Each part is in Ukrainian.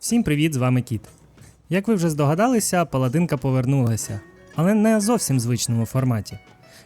Всім привіт, з вами Кіт. Як ви вже здогадалися, паладинка повернулася, але не зовсім звичному форматі.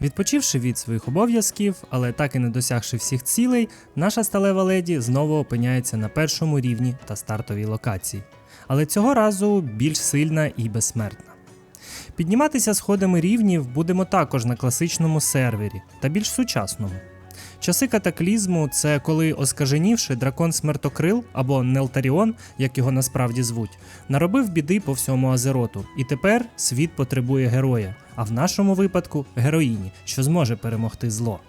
Відпочивши від своїх обов'язків, але так і не досягши всіх цілей, наша сталева леді знову опиняється на першому рівні та стартовій локації. Але цього разу більш сильна і безсмертна. Підніматися сходами рівнів будемо також на класичному сервері та більш сучасному. Часи катаклізму це коли, оскаженівши, дракон Смертокрил або Нелтаріон, як його насправді звуть, наробив біди по всьому Азероту, і тепер світ потребує героя, а в нашому випадку героїні, що зможе перемогти зло.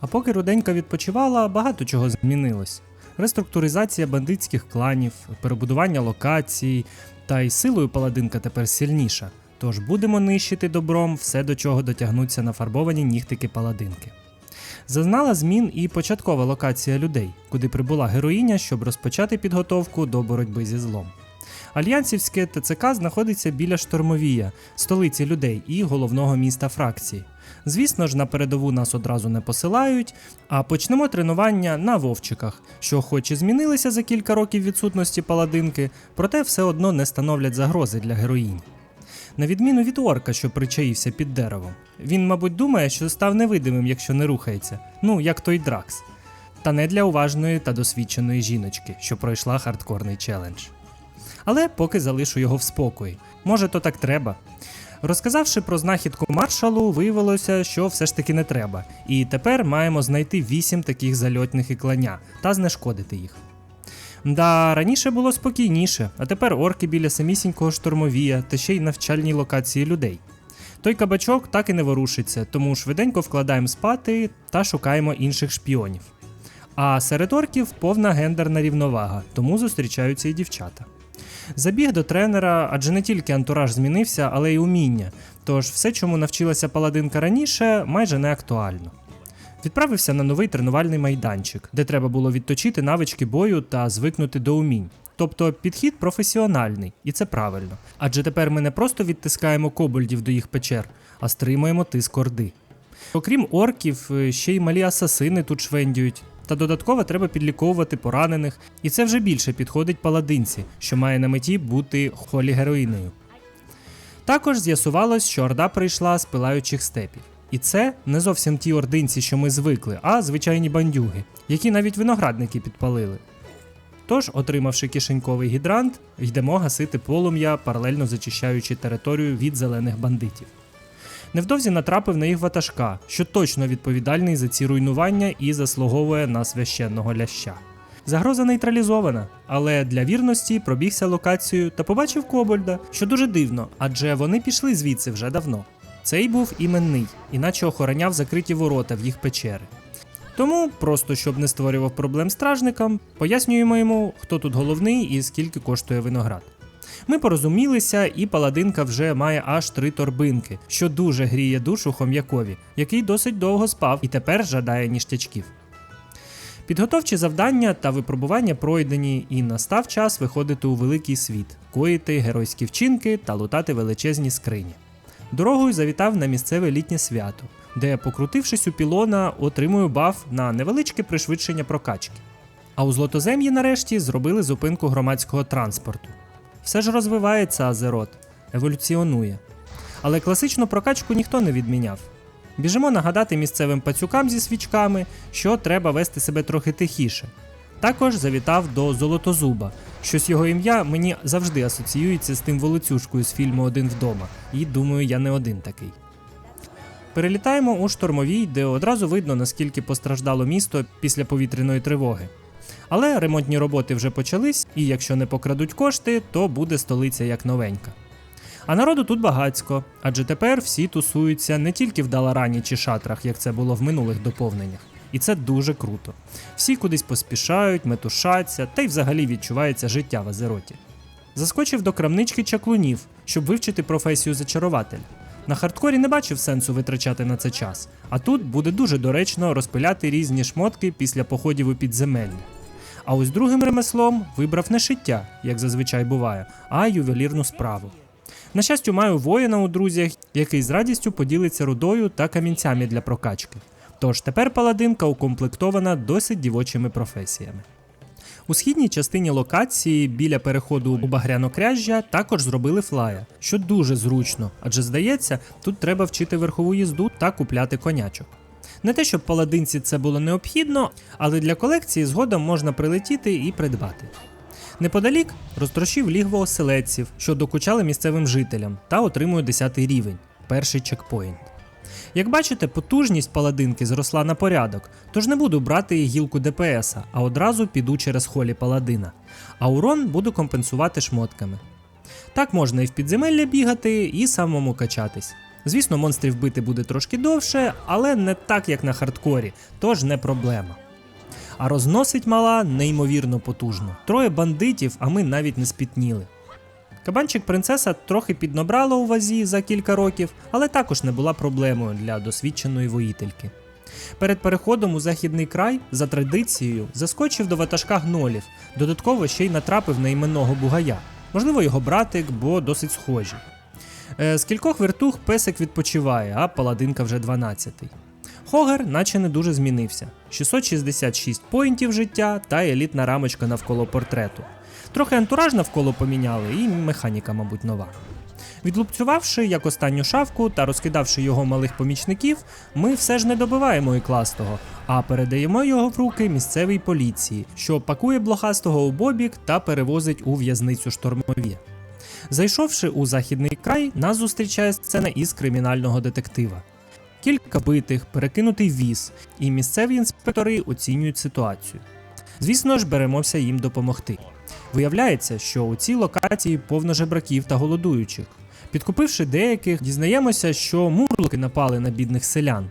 А поки Руденька відпочивала, багато чого змінилось. Реструктуризація бандитських кланів, перебудування локацій, та й силою паладинка тепер сильніша. Тож будемо нищити добром все, до чого дотягнуться нафарбовані нігтики паладинки. Зазнала змін і початкова локація людей, куди прибула героїня, щоб розпочати підготовку до боротьби зі злом. Альянсівське ТЦК знаходиться біля Штормовія, столиці людей і головного міста фракції. Звісно ж, на передову нас одразу не посилають, а почнемо тренування на вовчиках, що хоч і змінилися за кілька років відсутності паладинки, проте все одно не становлять загрози для героїні. На відміну від орка, що причаївся під деревом. Він, мабуть, думає, що став невидимим, якщо не рухається, ну як той Дракс. Та не для уважної та досвідченої жіночки, що пройшла хардкорний челендж. Але поки залишу його в спокої. Може, то так треба. Розказавши про знахідку маршалу, виявилося, що все ж таки не треба. І тепер маємо знайти вісім таких зальотних іклання та знешкодити їх. Да, раніше було спокійніше, а тепер орки біля самісінького штурмовія та ще й навчальні локації людей. Той кабачок так і не ворушиться, тому швиденько вкладаємо спати та шукаємо інших шпіонів. А серед орків повна гендерна рівновага, тому зустрічаються і дівчата. Забіг до тренера, адже не тільки антураж змінився, але й уміння. Тож все, чому навчилася паладинка раніше, майже не актуально. Відправився на новий тренувальний майданчик, де треба було відточити навички бою та звикнути до умінь. Тобто підхід професіональний, і це правильно. Адже тепер ми не просто відтискаємо кобольдів до їх печер, а стримуємо тиск орди. Окрім орків, е, ще й малі асасини тут швендюють. Та додатково треба підліковувати поранених, і це вже більше підходить паладинці, що має на меті бути холі героїною. Також з'ясувалось, що орда прийшла з пилаючих степів. І це не зовсім ті ординці, що ми звикли, а звичайні бандюги, які навіть виноградники підпалили. Тож, отримавши кишеньковий гідрант, йдемо гасити полум'я, паралельно зачищаючи територію від зелених бандитів. Невдовзі натрапив на їх ватажка, що точно відповідальний за ці руйнування і заслуговує на священного ляща. Загроза нейтралізована, але для вірності пробігся локацію та побачив Кобольда, що дуже дивно, адже вони пішли звідси вже давно. Цей був іменний, іначе охороняв закриті ворота в їх печери. Тому, просто щоб не створював проблем стражникам, пояснюємо йому, хто тут головний і скільки коштує виноград. Ми порозумілися, і паладинка вже має аж три торбинки, що дуже гріє душу хом'якові, який досить довго спав і тепер жадає ніштячків. Підготовчі завдання та випробування пройдені, і настав час виходити у великий світ, коїти геройські вчинки та лутати величезні скрині. Дорогою завітав на місцеве літнє свято, де, покрутившись у пілона, отримую баф на невеличке пришвидшення прокачки. А у Злотозем'ї нарешті зробили зупинку громадського транспорту. Все ж розвивається Азерот, еволюціонує. Але класичну прокачку ніхто не відміняв. Біжимо нагадати місцевим пацюкам зі свічками, що треба вести себе трохи тихіше. Також завітав до Золотозуба. Щось його ім'я мені завжди асоціюється з тим волоцюжкою з фільму Один вдома, і думаю, я не один такий. Перелітаємо у штормовій, де одразу видно, наскільки постраждало місто після повітряної тривоги. Але ремонтні роботи вже почались, і якщо не покрадуть кошти, то буде столиця як новенька. А народу тут багацько, адже тепер всі тусуються не тільки в Даларані чи шатрах, як це було в минулих доповненнях. І це дуже круто. Всі кудись поспішають, метушаться, та й взагалі відчувається життя в Азероті. Заскочив до крамнички чаклунів, щоб вивчити професію зачарователя. На хардкорі не бачив сенсу витрачати на це час, а тут буде дуже доречно розпиляти різні шмотки після походів у підземелля. А ось другим ремеслом вибрав не шиття, як зазвичай буває, а ювелірну справу. На щастя, маю воїна у друзях, який з радістю поділиться рудою та камінцями для прокачки. Тож тепер паладинка укомплектована досить дівочими професіями. У східній частині локації біля переходу у Багрянокряжжя також зробили флая, що дуже зручно, адже здається, тут треба вчити верхову їзду та купляти конячок. Не те, щоб паладинці це було необхідно, але для колекції згодом можна прилетіти і придбати. Неподалік розтрощив лігво оселедців, що докучали місцевим жителям, та отримує 10 рівень перший чекпоінт. Як бачите, потужність паладинки зросла на порядок, тож не буду брати її гілку ДПС, а одразу піду через холі паладина. А урон буду компенсувати шмотками. Так можна і в підземелля бігати, і самому качатись. Звісно, монстрів бити буде трошки довше, але не так, як на хардкорі, тож не проблема. А розносить мала неймовірно потужно. Троє бандитів, а ми навіть не спітніли. Кабанчик принцеса трохи піднабрала у вазі за кілька років, але також не була проблемою для досвідченої воїтельки. Перед переходом у західний край, за традицією, заскочив до ватажка гнолів, додатково ще й натрапив на іменного бугая. Можливо, його братик, бо досить схожі. Е, з кількох вертух песик відпочиває, а паладинка вже 12-й. Хогер наче не дуже змінився: 666 поінтів життя та елітна рамочка навколо портрету. Трохи антураж навколо поміняли, і механіка, мабуть, нова. Відлупцювавши як останню шавку та розкидавши його малих помічників, ми все ж не добиваємо ікластого, а передаємо його в руки місцевій поліції, що пакує блохастого у бобік та перевозить у в'язницю штормові. Зайшовши у західний край, нас зустрічає сцена із кримінального детектива. Кілька битих, перекинутий віз, і місцеві інспектори оцінюють ситуацію. Звісно ж, беремося їм допомогти. Виявляється, що у цій локації повно жебраків та голодуючих. Підкупивши деяких, дізнаємося, що мурлоки напали на бідних селян.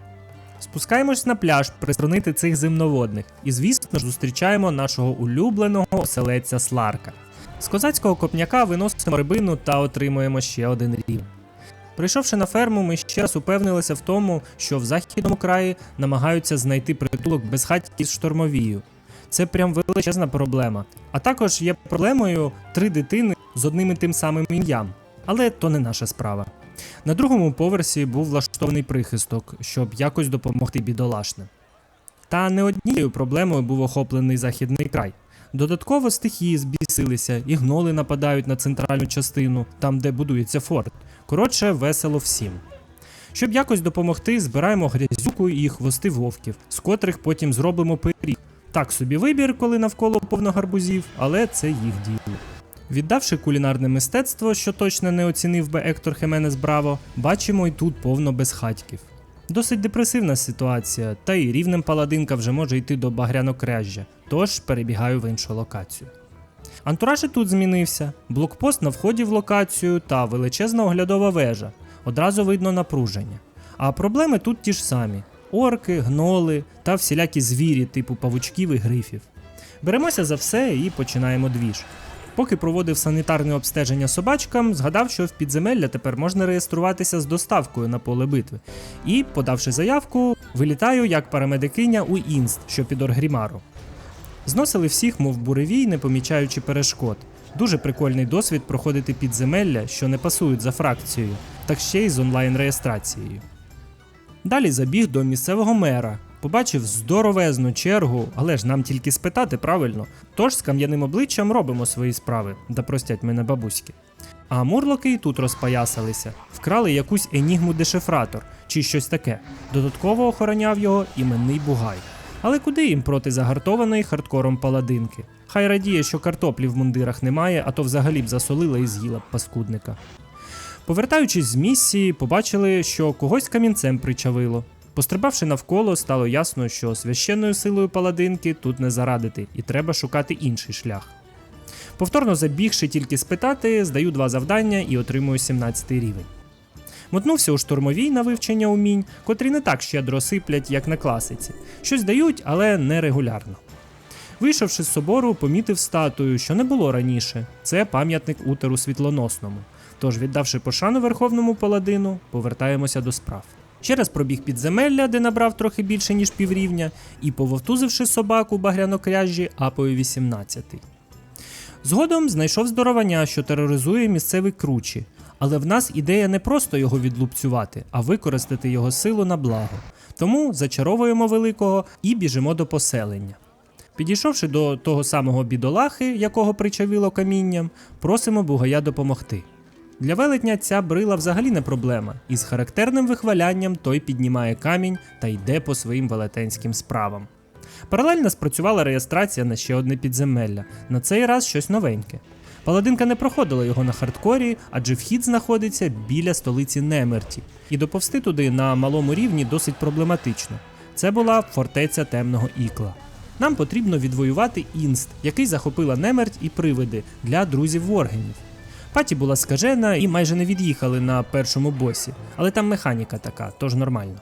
Спускаємось на пляж пристронити цих земноводних, і, звісно ж, зустрічаємо нашого улюбленого оселедця Сларка. З козацького копняка виносимо рибину та отримуємо ще один рівень. Прийшовши на ферму, ми ще раз упевнилися в тому, що в західному краї намагаються знайти притулок безхатьків з штормовію. Це прям величезна проблема. А також є проблемою три дитини з одним і тим самим ім'ям. Але то не наша справа. На другому поверсі був влаштований прихисток, щоб якось допомогти бідолашним. Та не однією проблемою був охоплений західний край. Додатково стихії збісилися і гноли нападають на центральну частину, там де будується форт. Коротше, весело всім. Щоб якось допомогти, збираємо грязюку і хвости вовків, з котрих потім зробимо пиріг. Так собі вибір, коли навколо повно гарбузів, але це їх діло. Віддавши кулінарне мистецтво, що точно не оцінив би Ектор Хеменес Браво, бачимо й тут повно безхатьків. Досить депресивна ситуація, та й рівнем паладинка вже може йти до багрянокряжжя, тож перебігаю в іншу локацію. Антураж і тут змінився: блокпост на вході в локацію та величезна оглядова вежа. Одразу видно напруження. А проблеми тут ті ж самі: орки, гноли та всілякі звірі типу павучків і грифів. Беремося за все і починаємо двіж. Поки проводив санітарне обстеження собачкам, згадав, що в підземелля тепер можна реєструватися з доставкою на поле битви. І, подавши заявку, вилітаю як парамедикиня у інст, що під Оргрімару. Зносили всіх, мов буревій, не помічаючи перешкод. Дуже прикольний досвід проходити підземелля, що не пасують за фракцією, так ще й з онлайн-реєстрацією. Далі забіг до місцевого мера, побачив здоровезну чергу, але ж нам тільки спитати правильно. Тож з кам'яним обличчям робимо свої справи, да простять мене бабуськи. А мурлоки й тут розпаясалися, вкрали якусь енігму дешифратор чи щось таке. Додатково охороняв його іменний бугай. Але куди їм проти загартованої хардкором паладинки? Хай радіє, що картоплі в мундирах немає, а то взагалі б засолила і з'їла б паскудника. Повертаючись з місії, побачили, що когось камінцем причавило. Пострибавши навколо, стало ясно, що священною силою паладинки тут не зарадити, і треба шукати інший шлях. Повторно забігши тільки спитати, здаю два завдання і отримую 17 рівень. Мотнувся у штурмовій на вивчення умінь, котрі не так щедро сиплять, як на класиці. Щось дають, але не регулярно. Вийшовши з собору, помітив статую, що не було раніше. Це пам'ятник утеру світлоносному. Тож, віддавши пошану верховному паладину, повертаємося до справ. Ще раз пробіг підземелля, де набрав трохи більше, ніж піврівня, і пововтузивши собаку багрянокряжі, апою 18. Згодом знайшов здоровання, що тероризує місцевий кручі, але в нас ідея не просто його відлупцювати, а використати його силу на благо. Тому зачаровуємо великого і біжимо до поселення. Підійшовши до того самого бідолахи, якого причавило камінням, просимо бугая допомогти. Для велетня ця брила взагалі не проблема, і з характерним вихвалянням той піднімає камінь та йде по своїм велетенським справам. Паралельно спрацювала реєстрація на ще одне підземелля, на цей раз щось новеньке. Паладинка не проходила його на хардкорі, адже вхід знаходиться біля столиці Немерті, і доповсти туди на малому рівні досить проблематично. Це була фортеця темного ікла. Нам потрібно відвоювати інст, який захопила Немерть і привиди для друзів Воргенів. Паті була скажена і майже не від'їхали на першому босі, але там механіка така, тож нормально.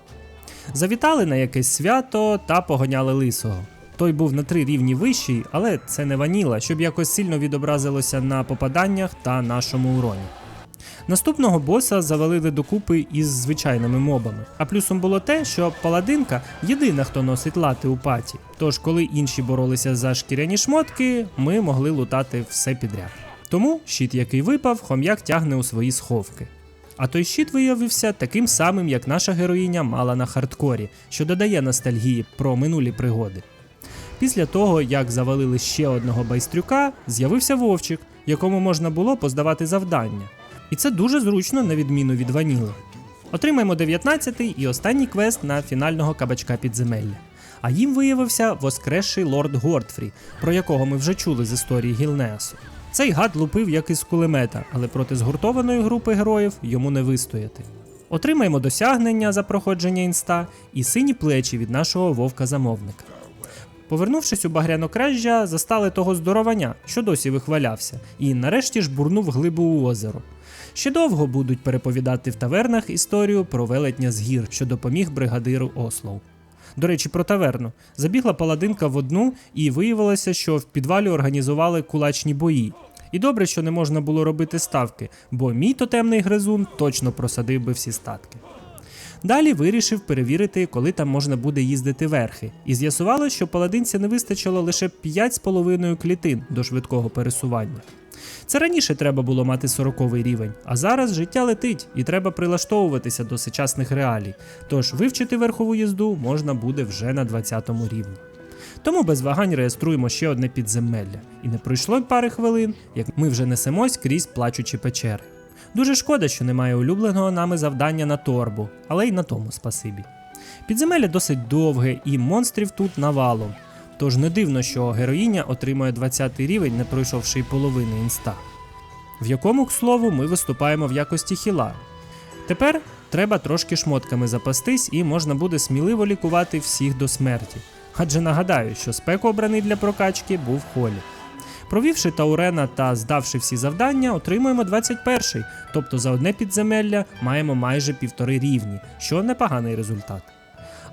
Завітали на якесь свято та погоняли лисого. Той був на три рівні вищий, але це не ваніла, щоб якось сильно відобразилося на попаданнях та нашому уроні. Наступного боса завалили докупи із звичайними мобами. А плюсом було те, що паладинка єдина, хто носить лати у паті. Тож, коли інші боролися за шкіряні шмотки, ми могли лутати все підряд. Тому щит, який випав, хом'як тягне у свої сховки. А той щит виявився таким самим, як наша героїня мала на хардкорі, що додає ностальгії про минулі пригоди. Після того, як завалили ще одного байстрюка, з'явився вовчик, якому можна було поздавати завдання. І це дуже зручно, на відміну від ваніли. Отримаємо 19-й і останній квест на фінального кабачка підземелля. А їм виявився воскресший лорд Гортфрі, про якого ми вже чули з історії Гілнеасу. Цей гад лупив як із кулемета, але проти згуртованої групи героїв йому не вистояти. Отримаємо досягнення за проходження інста і сині плечі від нашого вовка-замовника. Повернувшись у багрянокрежжя, застали того здоровання, що досі вихвалявся, і нарешті ж бурнув глибу у озеро. Ще довго будуть переповідати в тавернах історію про велетня з гір, що допоміг бригадиру Ослоу. До речі, про таверну. Забігла паладинка в одну, і виявилося, що в підвалі організували кулачні бої. І добре, що не можна було робити ставки, бо мій тотемний гризун точно просадив би всі статки. Далі вирішив перевірити, коли там можна буде їздити верхи, і з'ясувалося, що паладинці не вистачило лише 5,5 клітин до швидкого пересування. Це раніше треба було мати 40 рівень, а зараз життя летить і треба прилаштовуватися до сучасних реалій. Тож вивчити верхову їзду можна буде вже на 20 рівні. Тому без вагань реєструємо ще одне підземелля. І не пройшло пари хвилин, як ми вже несемось крізь плачучі печери. Дуже шкода, що немає улюбленого нами завдання на торбу, але й на тому спасибі. Підземелля досить довге і монстрів тут навалом. Тож не дивно, що героїня отримує 20 рівень, не пройшовши й половини інста. В якому, к слову, ми виступаємо в якості хіла. Тепер треба трошки шмотками запастись і можна буде сміливо лікувати всіх до смерті. Адже нагадаю, що спек обраний для прокачки був холі. Провівши Таурена та здавши всі завдання, отримуємо 21-й, тобто за одне підземелля маємо майже півтори рівні, що непоганий результат.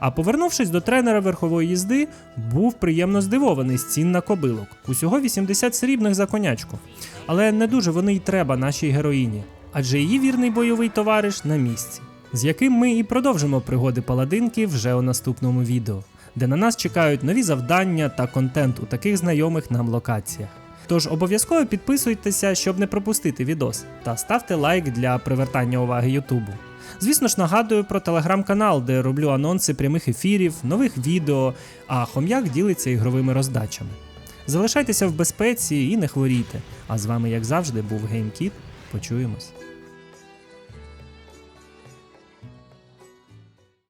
А повернувшись до тренера верхової їзди, був приємно здивований з цін на кобилок. Усього 80 срібних за конячку. Але не дуже вони й треба нашій героїні, адже її вірний бойовий товариш на місці, з яким ми і продовжимо пригоди паладинки вже у наступному відео, де на нас чекають нові завдання та контент у таких знайомих нам локаціях. Тож обов'язково підписуйтеся, щоб не пропустити відос, та ставте лайк для привертання уваги Ютубу. Звісно ж, нагадую про телеграм-канал, де роблю анонси прямих ефірів, нових відео, а хом'як ділиться ігровими роздачами. Залишайтеся в безпеці і не хворійте. А з вами, як завжди, був GameKit. Почуємось.